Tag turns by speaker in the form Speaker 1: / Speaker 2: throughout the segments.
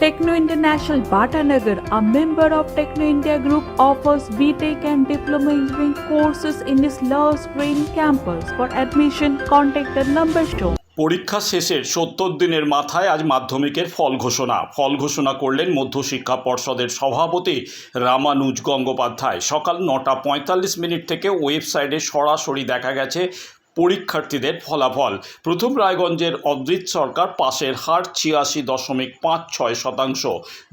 Speaker 1: Techno International Bhatanagar, a member of Techno India Group, offers BTEC and Diploma Engineering courses in its Love Green campus. For admission, contact the number shown.
Speaker 2: পরীক্ষা শেষের সত্তর দিনের মাথায় আজ মাধ্যমিকের ফল ঘোষণা ফল ঘোষণা করলেন মধ্যশিক্ষা পর্ষদের সভাপতি রামানুজ গঙ্গোপাধ্যায় সকাল নটা পঁয়তাল্লিশ মিনিট থেকে ওয়েবসাইটে সরাসরি দেখা গেছে পরীক্ষার্থীদের ফলাফল। প্রথম রায়গঞ্জের অদ্রিত সরকার পাশের হার ছিয়াশি দশমিক পাঁচ ছয় শতাংশ।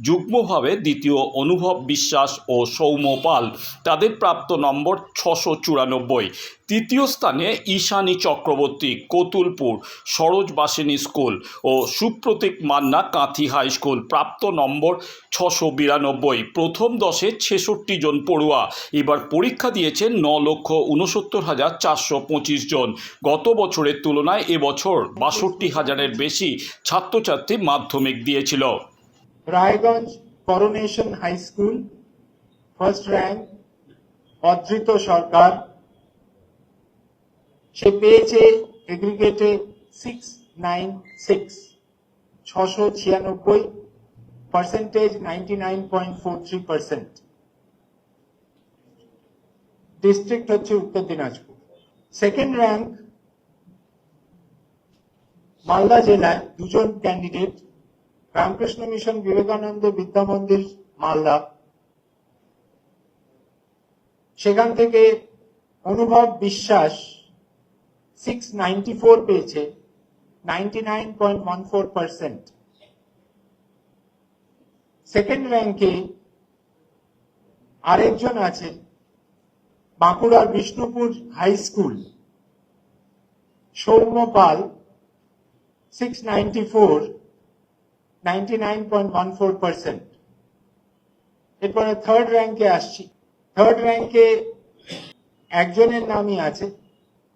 Speaker 2: যুগ্মভাবে দ্বিতীয় অনুভব বিশ্বাস ও সৌম্য পাল। তাদের প্রাপ্ত নম্বর ছশো চুরানব্বই। তৃতীয় স্থানে ঈশানী চক্রবর্তী, কতুলপুর, সরোজবাসিনী স্কুল ও সুপ্রতীক মান্না কাঁথি হাই স্কুল, প্রাপ্ত নম্বর ছশো বিরানব্বই। প্রথম দশে ছেষট্টি জন পড়ুয়া, এবার পরীক্ষা দিয়েছে ন লক্ষ উনসত্তর হাজার চারশো পঁচিশ জন। গত বছরের তুলনায় এবছর বাষট্টি হাজারের বেশি ছাত্রছাত্রী মাধ্যমিক দিয়েছিল।
Speaker 3: Raiganj coronation high school, first rank Adrit Sarkar সে পেয়েছে এগ্রিগেটে সিক্স নাইন সিক্স ছশো ছিয়ানব্বই percentage ninety nine point four three percent district হচ্ছে উত্তর দিনাজপুর। সেকেন্ড র্যাঙ্ক মালদা জেলায় দুজন ক্যান্ডিডেট রামকৃষ্ণ মিশন, বিবেকানন্দ বিদ্যা মন্দির, মালদা। সেখান থেকে Anubhab Biswas six ninety four পেয়েছে ninety nine point one four percent second র্যাঙ্কে আরেকজন আছে, বাঁকুড়ার Bishnupur high school Soumya Pal six ninety four ninety nine point one four percent এরপরে থার্ড র্যাঙ্কে আসছি থার্ড র্যাঙ্কে একজনের নামই আছে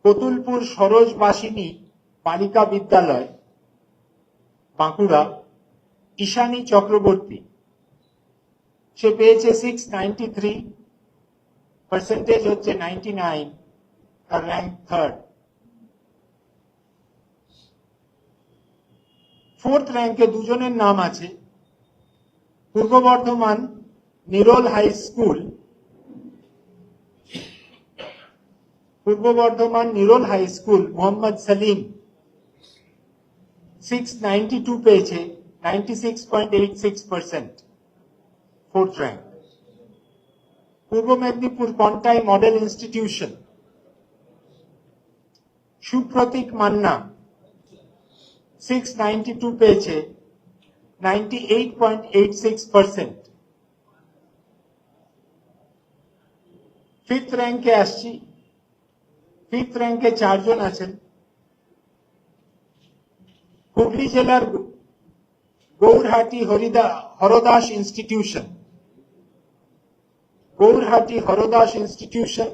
Speaker 3: কতুলপুর সরোজবাসিনী বালিকা বিদ্যালয়, বাঁকুড়া, ঈশানী চক্রবর্তী। সে পেয়েছে সিক্স নাইনটি থ্রি পার্সেন্টেজ হচ্ছে নাইনটি নাইন আর র্যাঙ্ক থার্ড ফোর্থ র্যাঙ্কে দুজনের নাম আছে। পূর্ব বর্ধমান, নিরোল হাই স্কুল পূর্ব Bardhaman Nirol high school, Mohammad Salim. Six ninety two পেয়েছে ninety six point eight six percent fourth rank পূর্ব Medinipur Contai model institution Supratik Manna. Six ninety two পেয়েছে ninety eight point eight six percent fifth র্যাঙ্কে আসছি fifth র্যাঙ্কে চারজন আছেন হুগলি জেলার গৌরহাটি হরিদা Hardas institution Gourhati Hardas institution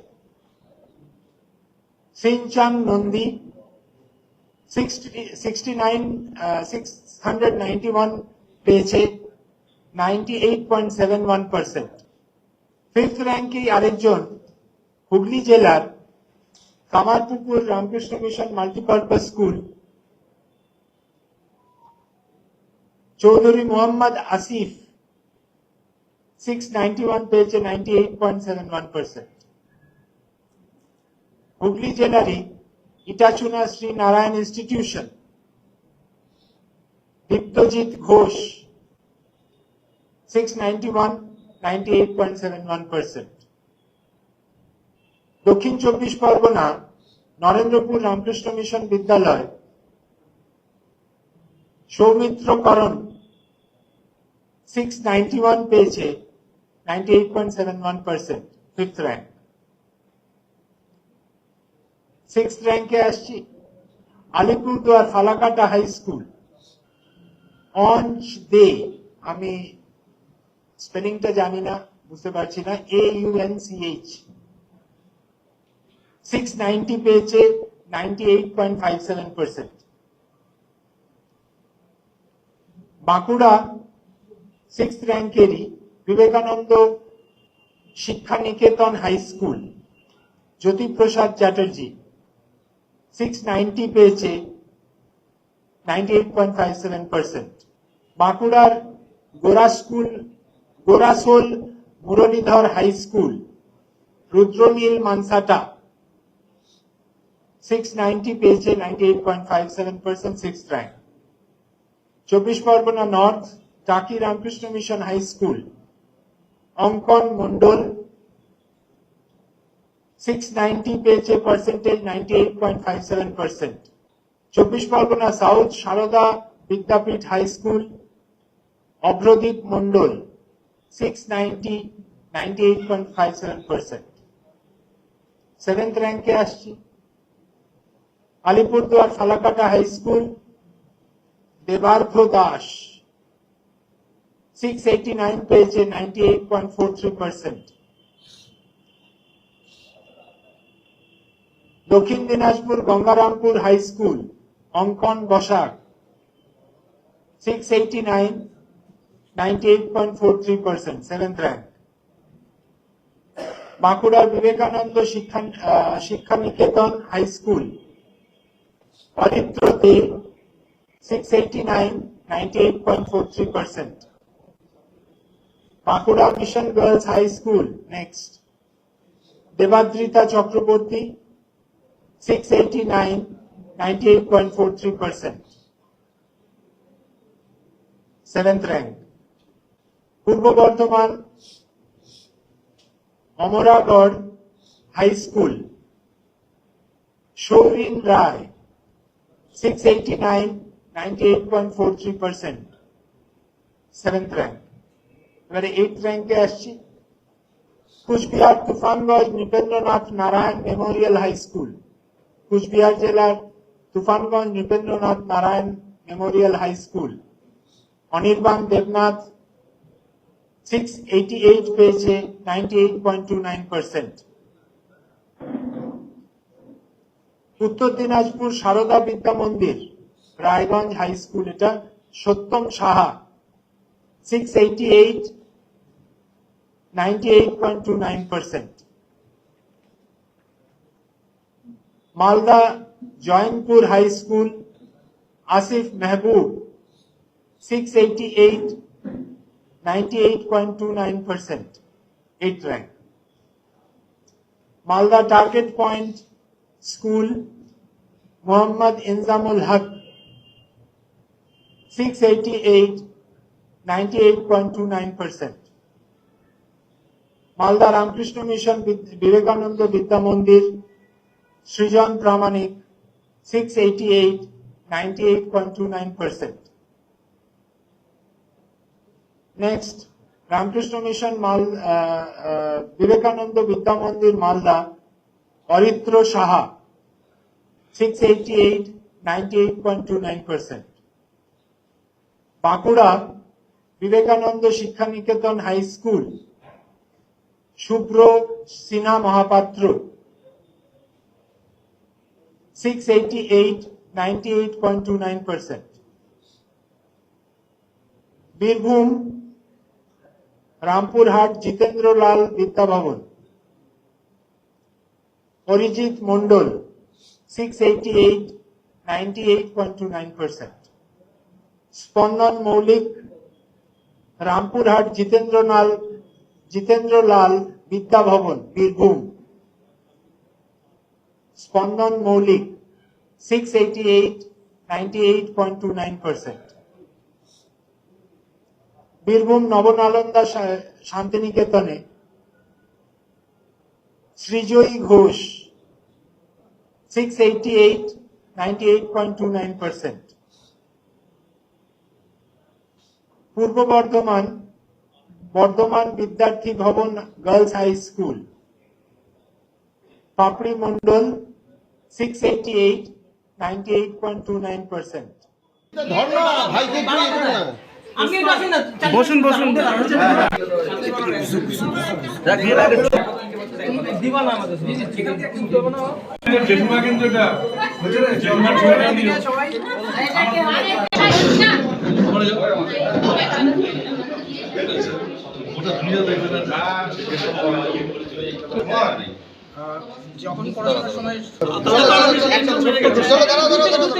Speaker 3: সিনচাং Nandi 691 পেয়েছে 98.71 পার্সেন্ট ফিফথ র্যাঙ্কে আরেকজন হুগলি জেলার Kamarpukur Ramakrishna mission multipurpose school Chowdhury Mohammad Asif six ninety one পেয়েছে ninety eight point seven one percent Hooghly জেলারই Itachuna Shri Narayan institution Diptajit Ghosh six ninety one ninety eight point seven one percent দক্ষিণ চব্বিশ Pargana Narendrapur Ramakrishna mission বিদ্যালয় Soumitra Karan six ninety one পেয়েছে ninety eight point seven one percent fifth rank six র্যাঙ্কে আসছি, Alipurduar Falakata high school অঞ্চ দে আমি স্পেলিংটা জানি না, বুঝতে পারছি না A U N C H six ninety পেয়েছে ninety eight point five seven percent Bankura six র্যাঙ্কেরই Vivekananda Shiksha high school Jyotiprasad Chatterjee six ninety পেয়েছে ninety eight point five seven percent বাঁকুড়ার Gora school, Gorasol Muralidhar high school Rudranil Mansata six ninety পেয়েছে ninety eight point five seven rank Chabbish Pargana north Taki Ramakrishna mission high school Ankan Mondal six ninety পেয়েছে percentage ninety eight point five seven percent Chabbish Pargana south Sarada Vidyapith high school Abhradip Mondal six ninety ninety eight point five seven percent seventh র্যাঙ্কে আসছি Alipurduar Falakata high school, Debarth Das six eighty nine পেয়েছে ninety eight point four three percent Dakshin Dinajpur Gangarampur high school, Ankan Basak six eighty nine ninety eight point four three percent seventh rank বাঁকুড়ার Vivekananda Shiksha Shiksha Niketan high school Aritra De six eighty point four three Bankura mission girls high school next Debadrita Chakraborty six eighty nine ninety eight point four three percent seventh rank Purba Bardhaman, Amragarh high school, Sourin Roy. Coochbehar Tufanganj, Nripendranath Narayan memorial high school. Coochbehar জেলার Tufanganj, Nripendranath Narayan memorial high school. Anirban Debnath six eighty eight পেয়েছে ninety eight point two nine percent Uttar Dinajpur Sarada Vidya Mandir, Raiganj high school, এটা Satyam Saha six eighty eight ninety Malda Joynpur high school, Asif Mehboob six eighty eight ninety eight point two nine percent eight rank Malda target point school Mohammad Injamul Haque six eighty eight ninety eight point two nine percent Malda Ramakrishna mission Vivekananda Vidya Mandir Srijan Pramanik six eighty eight ninety eight point two nine percent next Ramakrishna mission মাল বিবেকানন্দ বিদ্যা মন্দির Malda Aritra Saha 688, 98.29%. Bankura Vivekananda Shiksha Niketan high school Shubhra Sinha Mahapatra six eighty eight ninety eight point two nine percent Birbhum Rampurhat Jitendralal Vidyabhavan Arijit Mondal 688 98.29%. Spandan মৌলিক Rampurhat Jitendralal Jitendralal Vidyabhavan Birbhum Spandan Moulik six eighty eight ninety eight point two nine percent Birbhum Nabanalanda শান্তিনিকেতনে Srijoyee Ghosh six eighty eight ninety eight point two nine percent Purba Bardhaman Bardhaman Vidyarthi Bhavan girls high school.
Speaker 4: Papri Mondal six eighty eight ninety eight
Speaker 5: point two nine percent
Speaker 6: বসুন বসুন।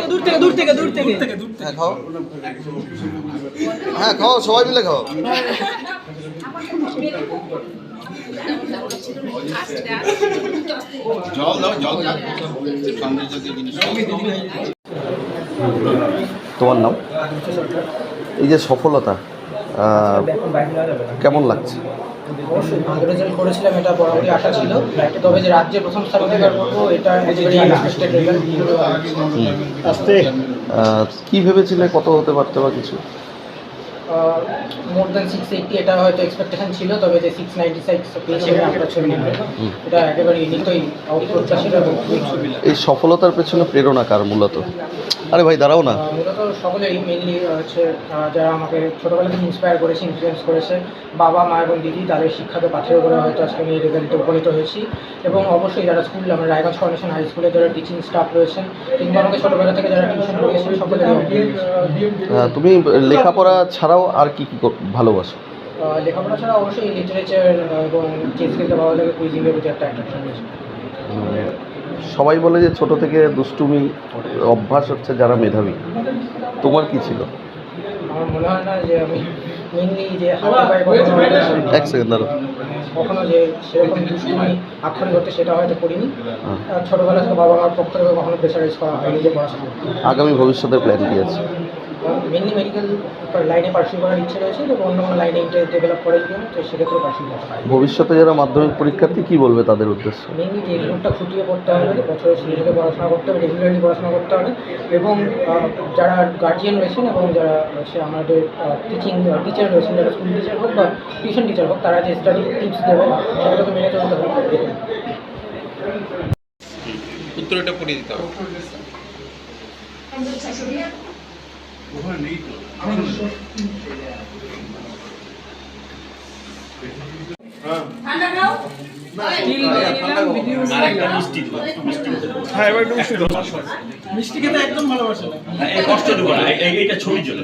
Speaker 7: দূর থেকে থেকে দূর থেকে
Speaker 4: খাও হ্যাঁ খাও সবাই মিলে খাও। তোমার নাম? এই যে সফলতা কেমন লাগছে?
Speaker 7: অবশ্যই ভালো রেজাল্ট করেছিলাম এটা বরাবরই আশা ছিল। তবে যে রাজ্যে প্রথম স্থান অধিকার করব এটা একেবারেই আনএক্সপেক্টেড রেজাল্ট
Speaker 4: আহ, কি ভেবেছিলে? কত হতে পারতে বা কিছু?
Speaker 7: মোর দ্যান সিক্স এইটটি এটা হয়তো এক্সপেকটেশন ছিল তবে যে সিক্স নাইনটি সিক্স পেয়েছি আমরা ছবি এটা একেবারে ইউনিকই অপ্রত্যাশিত
Speaker 4: এই সফলতার পেছনে প্রেরণা কার মূলত? আরে ভাই দাঁড়াও না।
Speaker 7: মূলত সকলেই মেনলি হচ্ছে যারা আমাকে ছোটোবেলা থেকে ইন্সপায়ার করেছে ইনফ্লুয়েন্স করেছে বাবা মা এবং দিদি তাদের শিক্ষাকে পাথেয় করে হয়তো আজকে আমি এই রেজাল্টে উপনীত হয়েছি। এবং অবশ্যই যারা স্কুল আমার রায়গঞ্জ ফাউন্ডেশন হাই স্কুলে যারা টিচিং স্টাফ রয়েছেন কিংবা আমাকে ছোটোবেলা থেকে যারা টিউশন রয়েছে।
Speaker 4: আহ, তুমি লেখাপড়া ছাড়াও আর কি কি ভালোবাসো?
Speaker 7: লেখাপড়া ছাড়া অবশ্যই লিটারেচার এবং ভালো লাগে কুইজিংয়ের প্রতি একটা অ্যাট্রাকশন রয়েছে।
Speaker 4: সবাই বলে যে ছোট থেকে দুষ্টুমি অভ্যাস হচ্ছে যারা মেধাবী। তোমার কি ছিল?
Speaker 7: আমার মনে হয় না যে আমি মেনলি যে হাতে পায়ে
Speaker 4: এক সেকেন্ড দাঁড়ো
Speaker 7: কখনো যে সেরকম দুষ্টুমি আক্ষরিক করতে সেটা হয়তো করিনি। আর ছোটোবেলা থেকে বাবা মার পক্ষ থেকে কখনো প্রেশারাইজ করা হয়নি যে পড়াশোনা
Speaker 4: আগামী ভবিষ্যতের প্ল্যান কি আছে?
Speaker 7: মেনলি মেডিকেল লাইনে পার্সিউ করার ইচ্ছে রয়েছে এবং অন্য কোনো লাইনে ইন্টারেস্ট ডেভেলপ করার জন্য তো সেক্ষেত্রে পার্সিউ করা হয়
Speaker 4: ভবিষ্যতে যারা মাধ্যমিক পরীক্ষার্থী কী বলবে তাদের উদ্দেশ্য?
Speaker 7: মেনলি যে এক্সামটা খুঁটিয়ে পড়তে হবে বছরের শুরু থেকে পড়াশোনা করতে হবে রেগুলারলি পড়াশোনা করতে হবে এবং যারা গার্জিয়ান রয়েছেন এবং যারা হচ্ছে আমাদের টিচিং টিচার রয়েছেন যারা স্কুল টিচার হোক বা টিউশন টিচার হোক তারা যে স্টাডি টিপস দেবেন সেগুলোকে মেনে চলতে হবে।
Speaker 8: উত্তরটা পড়িয়ে দিতে হবে।
Speaker 6: হ্যাঁ। এবার একটু মিষ্টি দাও
Speaker 7: মিষ্টি খেতে একদম ভালোবাসে
Speaker 9: কষ্ট দেবো না। এই- এই- এইটা ছবির জন্য।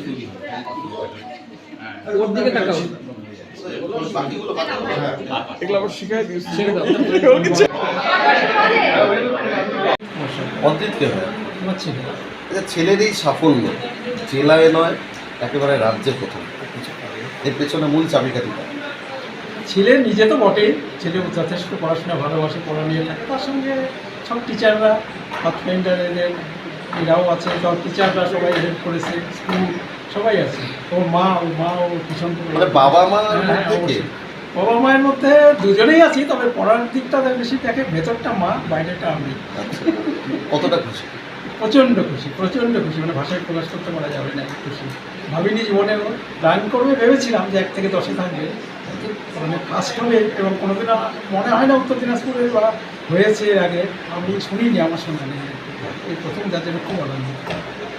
Speaker 7: ওর দিকে তাকাও।
Speaker 6: এগুলো আবার শিখাই দিস
Speaker 4: অদ্রিতকে হয়। আচ্ছা ছেলের এই সাফল্য। জেলায় নয় একেবারে রাজ্যে প্রথম। এর পেছনে মূল চাবিকাঠি
Speaker 10: ছেলে নিজে তো বটেই। ছেলে যথেষ্ট পড়াশোনা ভালোবাসে পড়া নিয়ে থাকে। তার সঙ্গে সব টিচাররা হাত ফ্রেন্ডারের এরাও আছে। সব টিচাররা সবাই হেল্প করেছে। স্কুল সবাই আছে। ওর মা ও মা ও ভীষণ
Speaker 4: মানে বাবা মার
Speaker 10: হ্যাঁ, অবশ্যই। বাবা মায়ের মধ্যে দুজনেই আছি তবে পড়ার দিকটা বেশি দেখে ভেতরটা মা বাইরেটা আমি।
Speaker 4: আচ্ছা। কতটা খুশি?
Speaker 10: প্রচণ্ড খুশি প্রচণ্ড খুশি। মানে ভাষায় প্রকাশ করতে পারা যাবে না খুশি। ভাবিনি জীবনে রান করবে ভেবেছিলাম যে এক থেকে দশে থাকবে। মানে ফার্স্ট হবে এবং কোনোদিনও মনে হয় না উত্তর দিনাজপুরে বা হয়েছে এর আগে। আমি শুনিনি আমার সঙ্গে নেই এই প্রথম যাদের খুব আনন্দ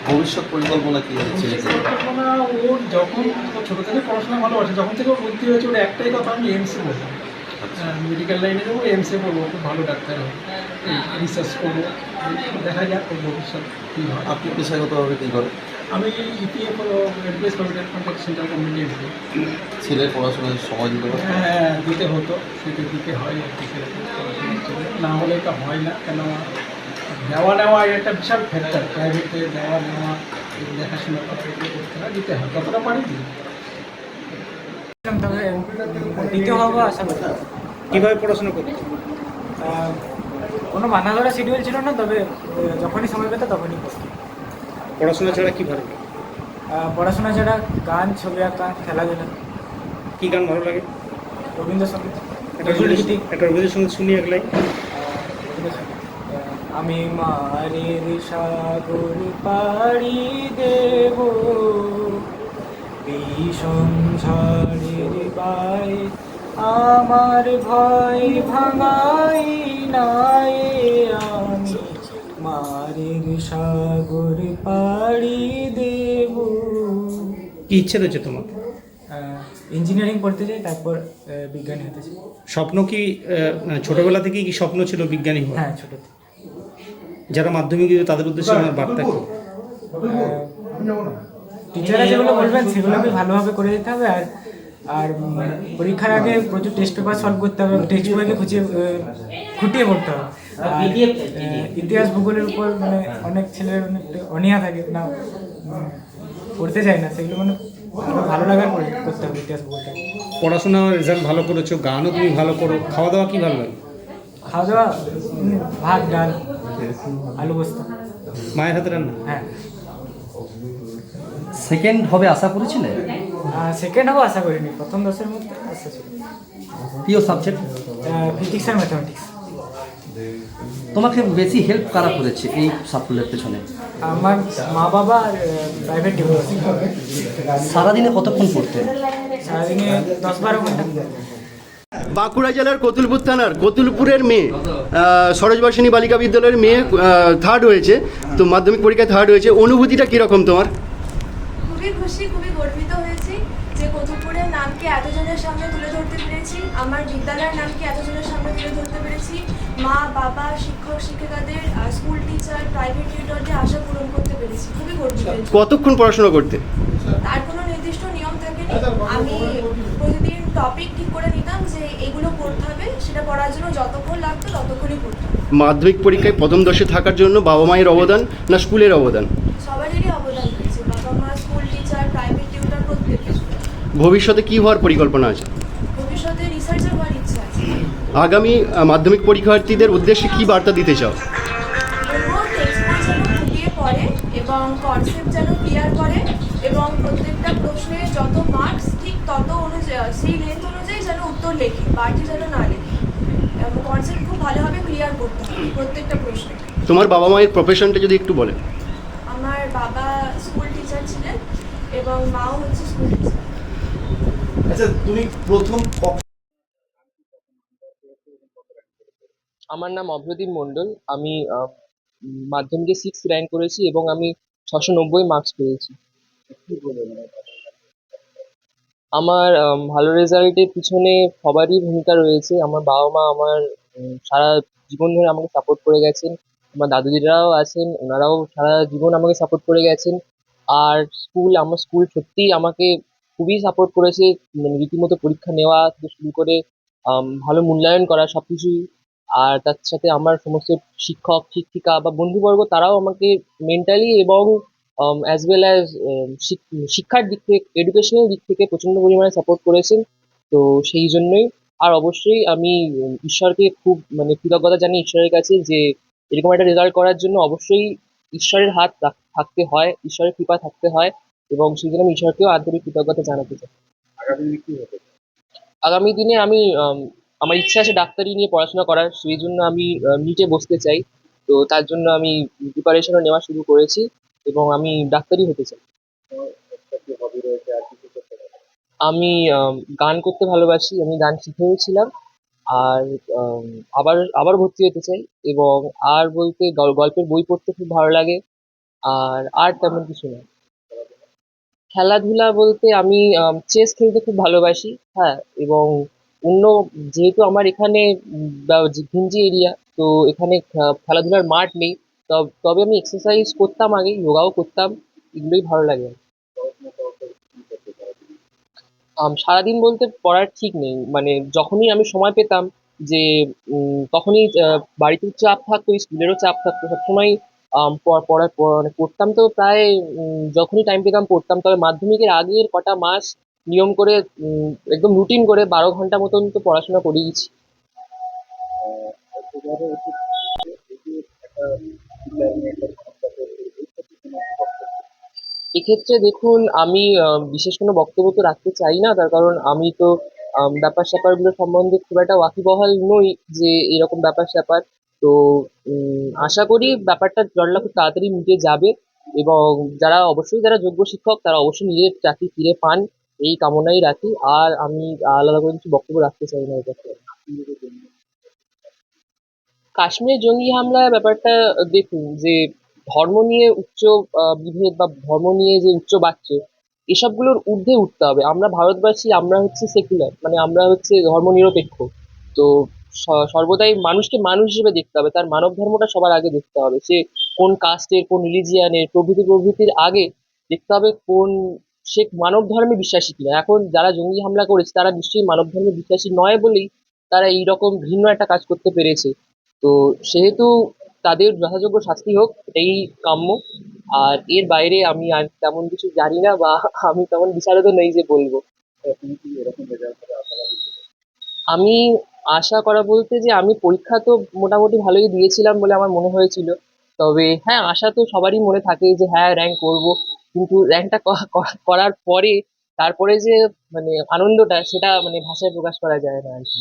Speaker 4: ভবিষ্যৎ পরিকল্পনা কি
Speaker 10: পরিকল্পনা ওর যখন ছোটো থেকে পড়াশোনা ভালোবাসে যখন থেকে ওর বুদ্ধি হয়েছে ওর একটাই কথা আমি এমসি বলব। মেডিকেল লাইনে যাব এমসে করব খুব ভালো ডাক্তার হবে। রিসার্চ করব দেখা যাক ভবিষ্যৎ কী হয়।
Speaker 4: আপনি পেশাগতভাবে কী করেন?
Speaker 10: আমি EPF advice provident contact centre company
Speaker 4: ছেলের পড়াশোনায় সময় দিতে
Speaker 10: হ্যাঁ দিতে হতো সেটা দিতে হয় আর কি। না হলে তো হয় না কেন দেওয়া নেওয়া একটা বিশাল ফ্যাক্টর প্রাইভেটে দেওয়া নেওয়া দেখাশোনা করতে হয় দিতে হয় কতটা পারি দিই
Speaker 7: দিতে হবে আশা করি।
Speaker 6: কীভাবে পড়াশোনা করতে
Speaker 7: কোনো মানা ধরা শিডিউল ছিল না তবে যখনই সময় পেতো তখনই।
Speaker 6: পড়াশোনা ছাড়া কি ভালো
Speaker 7: পড়াশোনা ছাড়া গান ছবি আঁকা খেলাধুলা।
Speaker 6: কি গান ভালো লাগে?
Speaker 7: রবীন্দ্রসঙ্গীত।
Speaker 6: একটা রবীন্দ্রসঙ্গীত শুনি এক লাইন।
Speaker 7: আমি মারের সাগর পাড়ি দেব। এই সংসারের বাই আমার ভয় ভাঙাই নাই আমি। মারের সাগর পাড়ি দেব।
Speaker 6: কি ইচ্ছে রয়েছে তোমার?
Speaker 7: ইঞ্জিনিয়ারিং পড়তে চাই তারপর বিজ্ঞানী হতে চাই।
Speaker 6: স্বপ্ন কি মানে ছোটবেলা থেকেই কি স্বপ্ন ছিল বিজ্ঞানী
Speaker 7: হ্যাঁ ছোটো থেকে।
Speaker 6: যারা মাধ্যমিক তাদের উদ্দেশ্যে আমার বার্তা কি?
Speaker 7: টিচাররা যেগুলো বলবেন সেগুলো সেগুলোকে ভালোভাবে করে দিতে হবে আর
Speaker 5: আর পরীক্ষার আগে প্রচুর টেস্ট পেপার সলভ করতে হবে টেক্সট বইকে খুঁচিয়ে খুঁটিয়ে পড়তে হবে। ইতিহাস ভূগোলের উপর মানে অনেক ছেলের অনেক অনীহা থাকে না পড়তে চায় না সেগুলো মানে ভালো লাগার করে করতে হবে ইতিহাস ভূগোলটা।
Speaker 6: পড়াশোনা রেজাল্ট ভালো করেছ গানও তুমি ভালো করো খাওয়া দাওয়া কি ভালো লাগে?
Speaker 5: খাওয়া দাওয়া ভাত ডাল আলু পোস্ত।
Speaker 6: মায়ের হাতে রান্না?
Speaker 5: হ্যাঁ।
Speaker 11: সেকেন্ড হবে আশা করেছিলে?
Speaker 5: সেকেন্ড হব আশা করিনি প্রথম দশের মধ্যে আশা ছিল
Speaker 11: প্রিয় সাবজেক্ট
Speaker 5: ফিজিক্স আর ম্যাথামেটিক্স
Speaker 11: তোমাকে বেশি হেল্প কারা করেছে এই সাফল্যের পেছনে?
Speaker 5: আমার মা বাবা আর প্রাইভেট টিউটর
Speaker 11: সারাদিনে কতক্ষণ পড়তে?
Speaker 5: সারাদিনে দশ বারো ঘণ্টা।
Speaker 12: বাঁকুড়া জেলার কতুলপুর থানার কতুলপুরের মেয়ে সরোজবাসিনী বালিকা বিদ্যালয়ের মেয়ে থার্ড হয়েছে। তো মাধ্যমিক পরীক্ষায় থার্ড হয়েছে। অনুভূতিটা কীরকম তোমার?
Speaker 13: খুবই খুশি খুবই গর্বিত এতজনের সামনে তুলে ধরতে পেরেছি। আমার বিদ্যালয়ের নামকে এতজনের সামনে তুলে ধরতে পেরেছি? মা বাবা শিক্ষক শিক্ষিকাদের স্কুল টিচার প্রাইভেট টিউটরদের আশা পূরণ করতে পেরেছি। খুবই গর্বিত
Speaker 12: কতক্ষণ পড়াশোনা করতে?
Speaker 13: তার কোনো নির্দিষ্ট নিয়ম থাকেনি আমি প্রতিদিন টপিক ঠিক করে নিতাম যে এগুলো পড়তে হবে সেটা পড়ার জন্য যতক্ষণ লাগতো ততক্ষণই পড়তাম।
Speaker 12: মাধ্যমিক পরীক্ষায় প্রথম দশে থাকার জন্য বাবা মায়ের অবদান না স্কুলের অবদান?
Speaker 13: সবারই অবদান রয়েছে বাবা মা স্কুল টিচার প্রাইভেট টিউটর প্রত্যেকের
Speaker 12: ভবিষ্যতে কী হওয়ার পরিকল্পনা আছে?
Speaker 13: ভবিষ্যতে রিসার্চার হওয়ার ইচ্ছা আছে।
Speaker 12: আগামী মাধ্যমিক পরীক্ষার্থীদের উদ্দেশ্যে কী বার্তা দিতে চাও?
Speaker 13: পড়ে এবং কনসেপ্ট যেন ক্লিয়ার করে এবং প্রত্যেকটা প্রশ্নে যত মার্কস ঠিক তত অনুযায়ী সেই লেন্থ অনুযায়ী যেন উত্তর লেখে বাড়তি যেন না লেখে। এবং কনসেপ্ট খুব ভালোভাবে ক্লিয়ার করতে হবে প্রত্যেকটা প্রশ্নে।
Speaker 12: তোমার বাবা মায়ের প্রফেশনটা যদি একটু বলে।
Speaker 13: আমার বাবা স্কুল টিচার ছিলেন এবং মাও হচ্ছে স্কুল টিচার
Speaker 4: আচ্ছা
Speaker 5: আমার নাম অভ্রদীপ মণ্ডল। আমি মাধ্যমিকে সিক্স র্যাঙ্ক করেছি এবং আমি ছশো নব্বই মার্কস পেয়েছি। আমার ভালো রেজাল্টের পিছনে সবারই ভূমিকা রয়েছে। আমার বাবা মা আমার সারা জীবন ধরে আমাকে সাপোর্ট করে গেছেন। আমার দাদু দিদারাও আছেন, ওনারাও সারা জীবন আমাকে সাপোর্ট করে গেছেন। আর স্কুল আমার স্কুল সত্যিই আমাকে খুবই সাপোর্ট করেছে মানে রীতিমতো পরীক্ষা নেওয়া থেকে শুরু করে ভালো মূল্যায়ন করা সব কিছুই আর তার সাথে আমার সমস্ত শিক্ষক, শিক্ষিকা বা বন্ধুবর্গ, তারাও আমাকে মেন্টালি এবং অ্যাজ ওয়েল অ্যাজ শিক্ষার দিক থেকে এডুকেশনাল দিক থেকে প্রচণ্ড পরিমাণে সাপোর্ট করেছেন। তো সেই জন্যই, আর অবশ্যই আমি ঈশ্বরকে খুব মানে কৃতজ্ঞতা জানি ঈশ্বরের কাছে যে, এরকম একটা রেজাল্ট করার জন্য অবশ্যই ঈশ্বরের হাত থাকতে হয়, ঈশ্বরের কৃপা থাকতে হয়। এবং সেই জন্য আমি ঈশ্বরকেও আন্তরিক কৃতজ্ঞতা জানাতে চাই। আগামী দিনে আমি আমার ইচ্ছা আছে ডাক্তারি নিয়ে পড়াশোনা করার সেই জন্য আমি নিটে বসতে চাই। তো তার জন্য আমি প্রিপারেশনও নেওয়া শুরু করেছি এবং আমি ডাক্তারি হতে চাই। আমি গান করতে ভালোবাসি আমি গান শিখেওছিলাম আর আবার আবার ভর্তি হতে চাই এবং আর বলতে গল- গল্পের বই পড়তে খুব ভালো লাগে। আর আর তেমন কিছু না। খেলাধুলা বলতে আমি চেস খেলতে খুব ভালোবাসি হ্যাঁ এবং অন্য যেহেতু আমার এখানে ঘুঞ্জি এরিয়া তো এখানে খেলাধুলার মাঠ নেই, তব- আমি এক্সারসাইজ করতাম আগে যোগাও করতাম, এগুলোই ভালো লাগে। সারাদিন বলতে পড়ার ঠিক নেই মানে যখনই আমি সময় পেতাম যে তখনই বাড়িতেও চাপ থাকতো, স্কুলেরও চাপ থাকতো, সবসময় পড়া- মানে পড়তাম তো প্রায় যখনই টাইম পেতাম পড়তাম। তবে মাধ্যমিকের আগের কটা মাস নিয়ম করে একদম রুটিন করে বারো ঘণ্টা মতন তো পড়াশোনা করিয়েছি। এক্ষেত্রে দেখুন, আমি বিশেষ কোনো বক্তব্য তো রাখতে চাই না। তার কারণ আমি তো ব্যাপার স্যাপারগুলো সম্বন্ধে খুব একটা ওয়াকিবহাল নই যে এরকম ব্যাপার স্যাপার তো আশা করি ব্যাপারটা জটলা খুব তাড়াতাড়ি মিটে যাবে এবং যারা অবশ্যই যারা যোগ্য শিক্ষক, তারা অবশ্যই নিজের চাকরি ফিরে পান। এই কামনাই রাখি। আর আমি আলাদা করে কিছু বক্তব্য রাখতে চাই না এটা কাশ্মীরে জঙ্গি হামলা ব্যাপারটা দেখুন, যে ধর্ম নিয়ে উচ্চ বিভেদ বা ধর্ম নিয়ে যে উচ্চ বাচ্চে এসবগুলোর ঊর্ধ্বে উঠতে হবে। আমরা ভারতবাসী, আমরা হচ্ছে সেকুলার মানে আমরা হচ্ছে ধর্মনিরপেক্ষ। তো সর্বদাই মানুষকে মানুষ হিসেবে দেখতে হবে। তার মানব ধর্মটা সবার আগে দেখতে হবে। সে কোন কাস্টের কোন রিলিজিয়ানের প্রভৃতি প্রভৃতির আগে দেখতে হবে কোন
Speaker 14: সে মানব ধর্মে বিশ্বাসী কিনা। এখন যারা জঙ্গি হামলা করেছে তারা নিশ্চয়ই মানব ধর্মে বিশ্বাসী নয় বলেই তারা এই রকম ঘৃণ্য একটা কাজ করতে পেরেছে। তো সেহেতু তাদের যথাযোগ্য শাস্তি হোক এটাই কাম্য। আর এর বাইরে আমি আর তেমন কিছু জানি না বা আমি তেমন বিশারদ নেই যে বলব। আমি আশা করা বলতে যে আমি পরীক্ষা তো মোটামুটি ভালোই দিয়েছিলাম বলে আমার মনে হয়েছিল। তবে হ্যাঁ আশা তো সবারই মনে থাকে যে হ্যাঁ র্যাঙ্ক করব। কিন্তু র্যাঙ্কটা করার পরে তারপরে যে মানে আনন্দটা সেটা মানে ভাষায় প্রকাশ করা যায় না আর কি।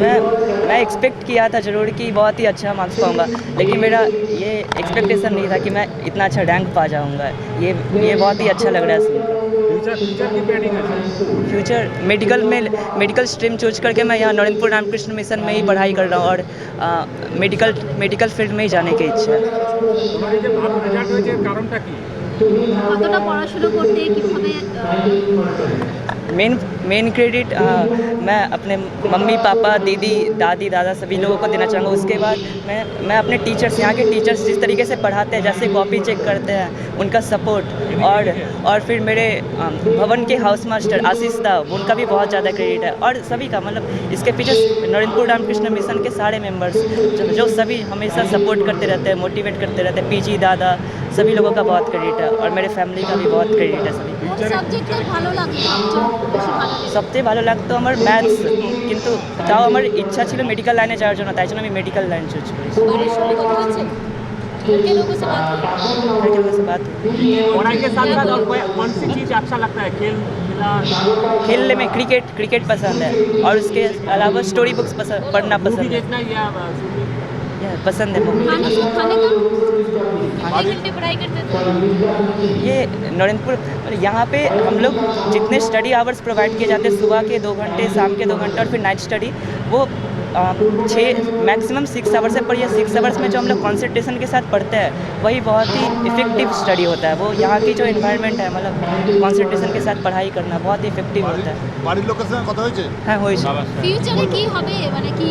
Speaker 14: मैं मैं एक्सपेक्ट किया था ज़रूर कि बहुत ही अच्छा मार्क्स पाऊंगा लेकिन मेरा ये एक्सपेक्टेशन नहीं था कि मैं इतना अच्छा रैंक पा जाऊंगा ये ये बहुत ही अच्छा लग रहा है सुनकर फ्यूचर मेडिकल में मेडिकल स्ट्रीम चूज करके मैं यहाँ नरेंद्रपुर रामकृष्ण मिशन में ही पढ़ाई कर रहा हूँ और आ, मेडिकल मेडिकल फील्ड में ही जाने की इच्छा है
Speaker 15: কতটা পড়াশোনা করতে কিভাবে
Speaker 14: मेन मेन क्रेडिट मैं अपने मम्मी पापा दीदी दादी दादा सभी लोगों को देना चाहूँगा। उसके बाद मैं मैं अपने टीचर्स यहाँ के टीचर्स जिस तरीके से पढ़ाते हैं जैसे कॉपी चेक करते हैं उनका सपोर्ट और और फिर मेरे भवन के हाउस मास्टर आशीष दा उनका भी बहुत ज़्यादा क्रेडिट है। और सभी का मतलब इसके पीछे नरेंद्रपुर रामकृष्ण मिशन के सारे मेंबर्स जो, जो सभी हमेशा सपोर्ट करते रहते हैं मोटिवेट करते रहते हैं पीजी दादा सभी लोगों का बहुत क्रेडिट है और मेरे फैमिली का भी बहुत क्रेडिट है सभी
Speaker 15: কোন সাবজেক্টটা ভালো লাগে সবচেয়ে বেশি ভালো লাগে
Speaker 14: সবচেয়ে ভালো লাগতো আমার ম্যাথস কিন্তু তাও আমার ইচ্ছা ছিল মেডিকেল লাইনে যাওয়ার জন্য তাই জন্য আমি মেডিকেল লাইন চুজ করেছি
Speaker 15: बारिश होने को হয়েছে घर के लोगों से बात हुई?
Speaker 14: घर के लोगों से बात हुई।
Speaker 16: पढ़ाई के साथ साथ और कौन सी चीज़ अच्छा लगता है खेल
Speaker 14: खेलने में क्रिकेट क्रिकेट पसंद है और उसके अलावा स्टोरी बुक्स पसंद पढ़ना पसंद है
Speaker 16: या
Speaker 14: या, पसंद है मूवी
Speaker 15: खाने से खाने का कितने घंटे पढ़ाई करते थे
Speaker 14: ये नरेंद्रपुर मतलब यहाँ पे हम लोग जितने स्टडी आवर्स प्रोवाइड किए जाते हैं सुबह के दो घंटे शाम के दो घंटे और फिर नाइट स्टडी वो अ, छः मैक्सिमम सिक्स आवर्स है पर ये सिक्स आवर्स में जो हम लोग कॉन्सेंट्रेशन के साथ पढ़ते हैं वही बहुत ही इफेक्टिव स्टडी होता है वो यहाँ की जो इन्वायरमेंट है मतलब कॉन्सेंट्रेशन के साथ पढ़ाई करना बहुत ही इफेक्टिव होता है
Speaker 17: বাড়ির লোকের সঙ্গে কথা হয়েছে
Speaker 14: হ্যাঁ হয়েছে
Speaker 15: ফিউচারে কি হবে মানে কি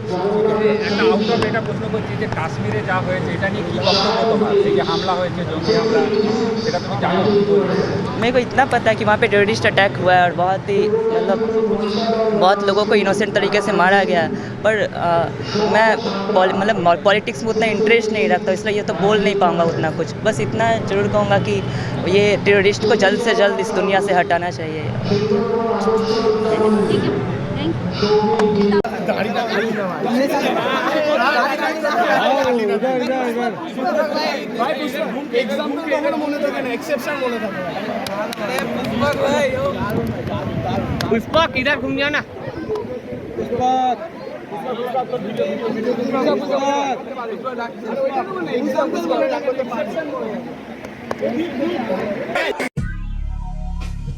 Speaker 16: একটা আউট অফ এটা প্রশ্ন করছি যে কাশ্মীরে যা হয়েছে এটা নিয়ে কি বক্তব্য তোমার এই যে হামলা হয়েছে জঙ্গি হামলা সেটা তুমি জানো
Speaker 14: मेरे को इतना पता है कि वहाँ पे टेररिस्ट अटैक हुआ है और बहुत ही मतलब बहुत लोगों को इनोसेंट तरीके से मारा गया पर आ, मैं पॉल- मतलब पॉलिटिक्स में उतना इंटरेस्ट नहीं रखता इसलिए ये तो बोल नहीं पाऊँगा उतना कुछ बस इतना जरूर कहूँगा कि ये टेररिस्ट को जल्द से जल्द इस दुनिया से हटाना चाहिए
Speaker 15: পুষ্পক
Speaker 16: ইধার ঘুম যা না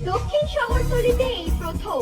Speaker 15: দক্ষিণ শহরতলিতে এই প্রথম।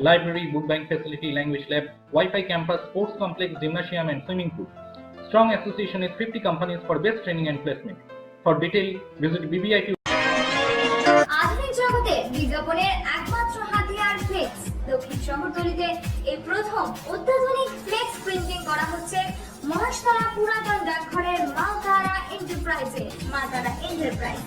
Speaker 18: library, book bank facility, language lab, Wi-Fi campus, sports complex, gymnasium and swimming pool. Strong association is 50 companies for best training and placement. For detail, visit BBIT.
Speaker 19: Maheshtala পুরাতন ডাকঘরের মালতারা এন্টারপ্রাইজে মালতারা এন্টারপ্রাইজ